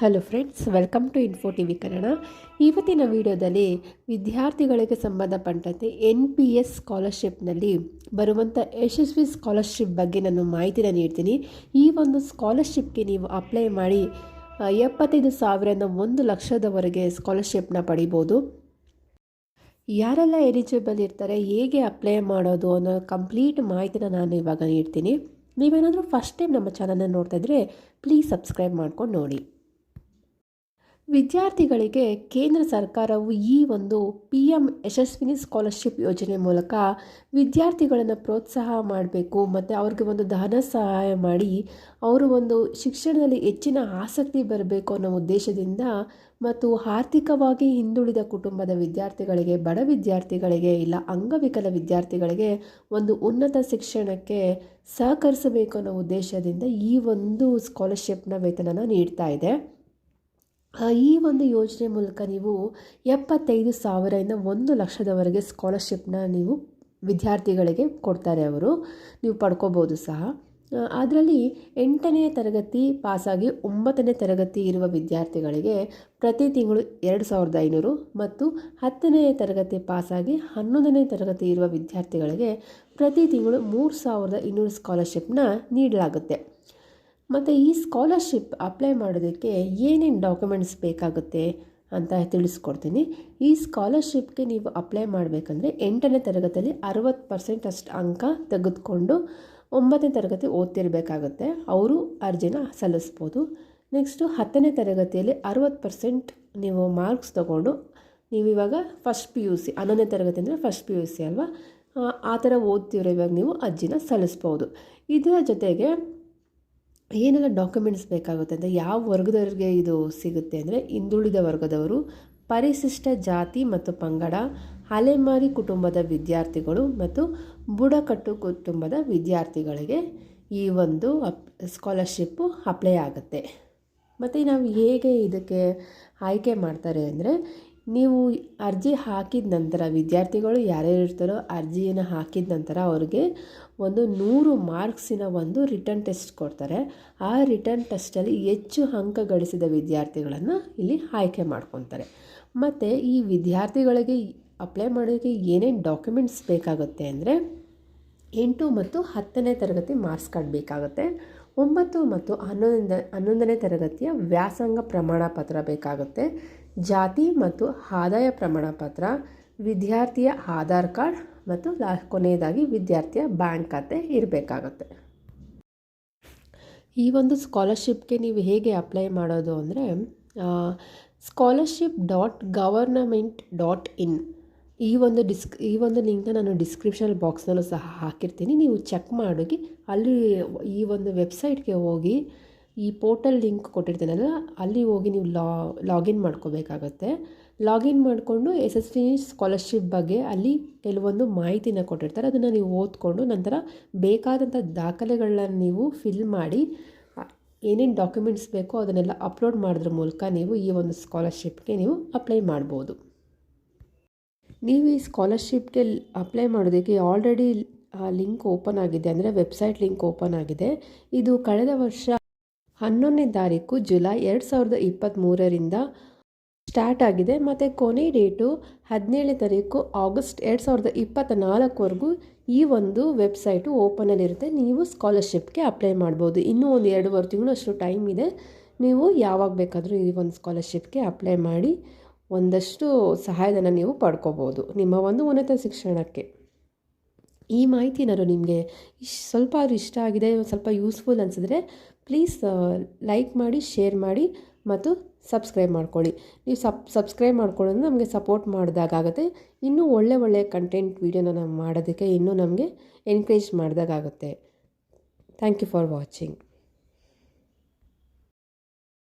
Hello friends welcome to info T V Kannada ಇವತ್ತಿನ ವಿಡಿಯೋದಲ್ಲಿ ವಿದ್ಯಾರ್ಥಿಗಳಿಗೆ ಸಂಬಂಧಪಟ್ಟಂತೆ ಎನ್ ಪಿ ಎಸ್ ಸ್ಕಾಲರ್ಶಿಪ್ನಲ್ಲಿ ಬರುವಂಥ ಯಶಸ್ವಿ ಸ್ಕಾಲರ್ಶಿಪ್ ಬಗ್ಗೆ ನಾನು ಮಾಹಿತಿನ ನೀಡ್ತೀನಿ. ಈ ಒಂದು ಸ್ಕಾಲರ್ಶಿಪ್ಗೆ ನೀವು ಅಪ್ಲೈ ಮಾಡಿ ಎಪ್ಪತ್ತೈದು ಸಾವಿರದಿಂದ ಒಂದು ಲಕ್ಷದವರೆಗೆ ಸ್ಕಾಲರ್ಶಿಪ್ನ ಪಡಿಬೋದು. ಯಾರೆಲ್ಲ ಎಲಿಜಿಬಲ್ ಇರ್ತಾರೆ, ಹೇಗೆ ಅಪ್ಲೈ ಮಾಡೋದು ಅನ್ನೋ ಕಂಪ್ಲೀಟ್ ಮಾಹಿತಿನ ನಾನು ಇವಾಗ ನೀಡ್ತೀನಿ. ನೀವೇನಾದರೂ ಫಸ್ಟ್ ಟೈಮ್ ನಮ್ಮ ಚಾನಲ್ನ ನೋಡ್ತಾಯಿದ್ರೆ ಪ್ಲೀಸ್ ಸಬ್ಸ್ಕ್ರೈಬ್ ಮಾಡ್ಕೊಂಡು ನೋಡಿ. ವಿದ್ಯಾರ್ಥಿಗಳಿಗೆ ಕೇಂದ್ರ ಸರ್ಕಾರವು ಈ ಒಂದು ಪಿ ಎಂ ಯಶಸ್ವಿನಿ ಸ್ಕಾಲರ್ಶಿಪ್ ಯೋಜನೆ ಮೂಲಕ ವಿದ್ಯಾರ್ಥಿಗಳನ್ನು ಪ್ರೋತ್ಸಾಹ ಮಾಡಬೇಕು, ಮತ್ತು ಅವ್ರಿಗೆ ಒಂದು ಧನ ಸಹಾಯ ಮಾಡಿ ಅವರು ಒಂದು ಶಿಕ್ಷಣದಲ್ಲಿ ಹೆಚ್ಚಿನ ಆಸಕ್ತಿ ಬರಬೇಕು ಅನ್ನೋ ಉದ್ದೇಶದಿಂದ ಮತ್ತು ಆರ್ಥಿಕವಾಗಿ ಹಿಂದುಳಿದ ಕುಟುಂಬದ ವಿದ್ಯಾರ್ಥಿಗಳಿಗೆ, ಬಡ ವಿದ್ಯಾರ್ಥಿಗಳಿಗೆ ಇಲ್ಲ, ಅಂಗವಿಕಲ ವಿದ್ಯಾರ್ಥಿಗಳಿಗೆ ಒಂದು ಉನ್ನತ ಶಿಕ್ಷಣಕ್ಕೆ ಸಹಕರಿಸಬೇಕು ಅನ್ನೋ ಉದ್ದೇಶದಿಂದ ಈ ಒಂದು ಸ್ಕಾಲರ್ಶಿಪ್ನ ವೇತನನ ನೀಡ್ತಾ ಇದೆ. ಈ ಒಂದು ಯೋಜನೆ ಮೂಲಕ ನೀವು ಎಪ್ಪತ್ತೈದು ಸಾವಿರದಿಂದ ಒಂದು ಲಕ್ಷದವರೆಗೆ ಸ್ಕಾಲರ್ಶಿಪ್ನ ನೀವು ವಿದ್ಯಾರ್ಥಿಗಳಿಗೆ ಕೊಡ್ತಾರೆ ಅವರು. ನೀವು ಪಡ್ಕೋಬೋದು ಸಹ. ಅದರಲ್ಲಿ ಎಂಟನೇ ತರಗತಿ ಪಾಸಾಗಿ ಒಂಬತ್ತನೇ ತರಗತಿ ಇರುವ ವಿದ್ಯಾರ್ಥಿಗಳಿಗೆ ಪ್ರತಿ ತಿಂಗಳು ಎರಡು ಸಾವಿರದ ಐನೂರು ಮತ್ತು ಹತ್ತನೇ ತರಗತಿ ಪಾಸಾಗಿ ಹನ್ನೊಂದನೇ ತರಗತಿ ಇರುವ ವಿದ್ಯಾರ್ಥಿಗಳಿಗೆ ಪ್ರತಿ ತಿಂಗಳು ಮೂರು ಸಾವಿರದ ಇನ್ನೂರು ಸ್ಕಾಲರ್ಶಿಪ್ನ ನೀಡಲಾಗುತ್ತೆ. ಮತ್ತು ಈ ಸ್ಕಾಲರ್ಶಿಪ್ ಅಪ್ಲೈ ಮಾಡೋದಕ್ಕೆ ಏನೇನು ಡಾಕ್ಯುಮೆಂಟ್ಸ್ ಬೇಕಾಗುತ್ತೆ ಅಂತ ತಿಳಿಸ್ಕೊಡ್ತೀನಿ. ಈ ಸ್ಕಾಲರ್ಶಿಪ್ಗೆ ನೀವು ಅಪ್ಲೈ ಮಾಡಬೇಕಂದ್ರೆ ಎಂಟನೇ ತರಗತಿಯಲ್ಲಿ ಅರವತ್ತು ಪರ್ಸೆಂಟ್ ಅಷ್ಟು ಅಂಕ ತೆಗೆದುಕೊಂಡು ಒಂಬತ್ತನೇ ತರಗತಿ ಓದ್ತಿರಬೇಕಾಗುತ್ತೆ. ಅವರು ಅರ್ಜಿನ ಸಲ್ಲಿಸ್ಬೋದು. ನೆಕ್ಸ್ಟು ಹತ್ತನೇ ತರಗತಿಯಲ್ಲಿ ಅರವತ್ತು ಪರ್ಸೆಂಟ್ ನೀವು ಮಾರ್ಕ್ಸ್ ತೊಗೊಂಡು ನೀವು ಇವಾಗ ಫಸ್ಟ್ ಪಿ ಯು ಸಿ, ಹನ್ನೊಂದನೇ ತರಗತಿ ಅಂದರೆ ಫಸ್ಟ್ ಪಿ ಯು ಸಿ ಅಲ್ವಾ? ಆ ಥರ ಓದ್ತಿರೋ ಇವಾಗ ನೀವು ಅರ್ಜಿನ ಸಲ್ಲಿಸ್ಬೋದು. ಇದರ ಜೊತೆಗೆ ಏನೆಲ್ಲ ಡಾಕ್ಯುಮೆಂಟ್ಸ್ ಬೇಕಾಗುತ್ತೆ ಅಂದರೆ ಯಾವ ವರ್ಗದವರಿಗೆ ಇದು ಸಿಗುತ್ತೆ ಅಂದರೆ ಹಿಂದುಳಿದ ವರ್ಗದವರು, ಪರಿಶಿಷ್ಟ ಜಾತಿ ಮತ್ತು ಪಂಗಡ, ಅಲೆಮಾರಿ ಕುಟುಂಬದ ವಿದ್ಯಾರ್ಥಿಗಳು ಮತ್ತು ಬುಡಕಟ್ಟು ಕುಟುಂಬದ ವಿದ್ಯಾರ್ಥಿಗಳಿಗೆ ಈ ಒಂದು ಅಪ್ ಸ್ಕಾಲರ್ಶಿಪ್ಪು ಅಪ್ಲೈ ಆಗುತ್ತೆ. ಮತ್ತು ನಾವು ಹೇಗೆ ಇದಕ್ಕೆ ಆಯ್ಕೆ ಮಾಡ್ತಾರೆ ಅಂದರೆ ನೀವು ಅರ್ಜಿ ಹಾಕಿದ ನಂತರ, ವಿದ್ಯಾರ್ಥಿಗಳು ಯಾರ್ಯಾರು ಇರ್ತಾರೋ ಅರ್ಜಿಯನ್ನು ಹಾಕಿದ ನಂತರ ಅವ್ರಿಗೆ ಒಂದು ನೂರು ಮಾರ್ಕ್ಸಿನ ಒಂದು ರಿಟರ್ನ್ ಟೆಸ್ಟ್ ಕೊಡ್ತಾರೆ. ಆ ರಿಟರ್ನ್ ಟೆಸ್ಟಲ್ಲಿ ಹೆಚ್ಚು ಅಂಕ ಗಳಿಸಿದ ವಿದ್ಯಾರ್ಥಿಗಳನ್ನು ಇಲ್ಲಿ ಆಯ್ಕೆ ಮಾಡ್ಕೊತಾರೆ. ಮತ್ತು ಈ ವಿದ್ಯಾರ್ಥಿಗಳಿಗೆ ಅಪ್ಲೈ ಮಾಡೋದಕ್ಕೆ ಏನೇನು ಡಾಕ್ಯುಮೆಂಟ್ಸ್ ಬೇಕಾಗುತ್ತೆ ಅಂದರೆ, ಎಂಟು ಮತ್ತು ಹತ್ತನೇ ತರಗತಿ ಮಾರ್ಕ್ಸ್ ಕಾರ್ಡ್ ಬೇಕಾಗುತ್ತೆ. ಒಂಬತ್ತು ಮತ್ತು ಹನ್ನೊಂದನೇ ಹನ್ನೊಂದನೇ ತರಗತಿಯ ವ್ಯಾಸಂಗ ಪ್ರಮಾಣ ಪತ್ರ ಬೇಕಾಗುತ್ತೆ. ಜಾತಿ ಮತ್ತು ಆದಾಯ ಪ್ರಮಾಣ ಪತ್ರ, ವಿದ್ಯಾರ್ಥಿಯ ಆಧಾರ್ ಕಾರ್ಡ್ ಮತ್ತು ಲಾ, ಕೊನೆಯದಾಗಿ ವಿದ್ಯಾರ್ಥಿಯ ಬ್ಯಾಂಕ್ ಖಾತೆ ಇರಬೇಕಾಗತ್ತೆ. ಈ ಒಂದು ಸ್ಕಾಲರ್ಶಿಪ್ಗೆ ನೀವು ಹೇಗೆ ಅಪ್ಲೈ ಮಾಡೋದು ಅಂದರೆ scholarship dot government dot in ಈ ಒಂದು ಡಿಸ್ಕ್, ಈ ಒಂದು ಲಿಂಕ್ನ ನಾನು ಡಿಸ್ಕ್ರಿಪ್ಷನ್ ಬಾಕ್ಸ್ನಲ್ಲೂ ಸಹ ಹಾಕಿರ್ತೀನಿ. ನೀವು ಚೆಕ್ ಮಾಡಿ ಅಲ್ಲಿ ಈ ಒಂದು ವೆಬ್ಸೈಟ್ಗೆ ಹೋಗಿ ಈ ಪೋರ್ಟಲ್ ಲಿಂಕ್ ಕೊಟ್ಟಿರ್ತೀನಲ್ಲ, ಅಲ್ಲಿ ಹೋಗಿ ನೀವು ಲಾ, ಲಾಗಿನ್ ಮಾಡ್ಕೋಬೇಕಾಗತ್ತೆ. ಲಾಗಿನ್ ಮಾಡಿಕೊಂಡು ಎಸ್ ಎಸ್ ಟಿ ಸ್ಕಾಲರ್ಶಿಪ್ ಬಗ್ಗೆ ಅಲ್ಲಿ ಕೆಲವೊಂದು ಮಾಹಿತಿನ ಕೊಟ್ಟಿರ್ತಾರೆ. ಅದನ್ನು ನೀವು ಓದ್ಕೊಂಡು ನಂತರ ಬೇಕಾದಂಥ ದಾಖಲೆಗಳನ್ನ ನೀವು ಫಿಲ್ ಮಾಡಿ ಏನೇನು ಡಾಕ್ಯುಮೆಂಟ್ಸ್ ಬೇಕೋ ಅದನ್ನೆಲ್ಲ ಅಪ್ಲೋಡ್ ಮಾಡಿದ್ರ ಮೂಲಕ ನೀವು ಈ ಒಂದು ಸ್ಕಾಲರ್ಶಿಪ್ಗೆ ನೀವು ಅಪ್ಲೈ ಮಾಡ್ಬೋದು. ನೀವು ಈ ಸ್ಕಾಲರ್ಶಿಪ್ಗೆ ಅಪ್ಲೈ ಮಾಡೋದಕ್ಕೆ ಆಲ್ರೆಡಿ ಲಿಂಕ್ ಓಪನ್ ಆಗಿದೆ. ಅಂದರೆ ವೆಬ್ಸೈಟ್ ಲಿಂಕ್ ಓಪನ್ ಆಗಿದೆ. ಇದು ಕಳೆದ ವರ್ಷ ಹನ್ನೊಂದನೇ ತಾರೀಕು ಜುಲೈ ಎರಡು ಸಾವಿರದ ಇಪ್ಪತ್ತ್ಮೂರರಿಂದ ಸ್ಟಾರ್ಟ್ ಆಗಿದೆ. ಮತ್ತು ಕೊನೆ ಡೇಟು ಹದಿನೇಳನೇ ತಾರೀಕು ಆಗಸ್ಟ್ ಎರಡು ಸಾವಿರದ ಇಪ್ಪತ್ತ ನಾಲ್ಕವರೆಗೂ ಈ ಒಂದು ವೆಬ್ಸೈಟು ಓಪನಲ್ಲಿರುತ್ತೆ ನೀವು ಸ್ಕಾಲರ್ಶಿಪ್ಗೆ ಅಪ್ಲೈ ಮಾಡ್ಬೋದು. ಇನ್ನೂ ಒಂದು ಎರಡೂವರೆ ತಿಂಗಳು ಅಷ್ಟು ಟೈಮ್ ಇದೆ. ನೀವು ಯಾವಾಗ ಬೇಕಾದರೂ ಈ ಒಂದು ಸ್ಕಾಲರ್ಶಿಪ್ಗೆ ಅಪ್ಲೈ ಮಾಡಿ ಒಂದಷ್ಟು ಸಹಾಯಧನ ನೀವು ಪಡ್ಕೋಬೋದು ನಿಮ್ಮ ಒಂದು ಉನ್ನತ ಶಿಕ್ಷಣಕ್ಕೆ. ಈ ಮಾಹಿತಿ ಏನಾದ್ರು ನಿಮಗೆ ಇಶ್ ಸ್ವಲ್ಪ ಆದರೂ ಇಷ್ಟ ಆಗಿದೆ, ಸ್ವಲ್ಪ ಯೂಸ್ಫುಲ್ ಅನಿಸಿದ್ರೆ ಪ್ಲೀಸ್ ಲೈಕ್ ಮಾಡಿ ಶೇರ್ ಮಾಡಿ ಮತ್ತು ಸಬ್ಸ್ಕ್ರೈಬ್ ಮಾಡ್ಕೊಳ್ಳಿ. ನೀವು ಸಬ್ ಸಬ್ಸ್ಕ್ರೈಬ್ ಮಾಡ್ಕೊಳ್ಳೋದು ನಮಗೆ ಸಪೋರ್ಟ್ ಮಾಡಿದಾಗುತ್ತೆ ಇನ್ನೂ ಒಳ್ಳೆ ಒಳ್ಳೆಯ ಕಂಟೆಂಟ್ ವೀಡಿಯೋನ ನಾವು ಮಾಡೋದಕ್ಕೆ ಇನ್ನೂ ನಮಗೆ ಎನ್ಕರೇಜ್ ಮಾಡಿದಾಗುತ್ತೆ ಥ್ಯಾಂಕ್ ಯು ಫಾರ್ ವಾಚಿಂಗ್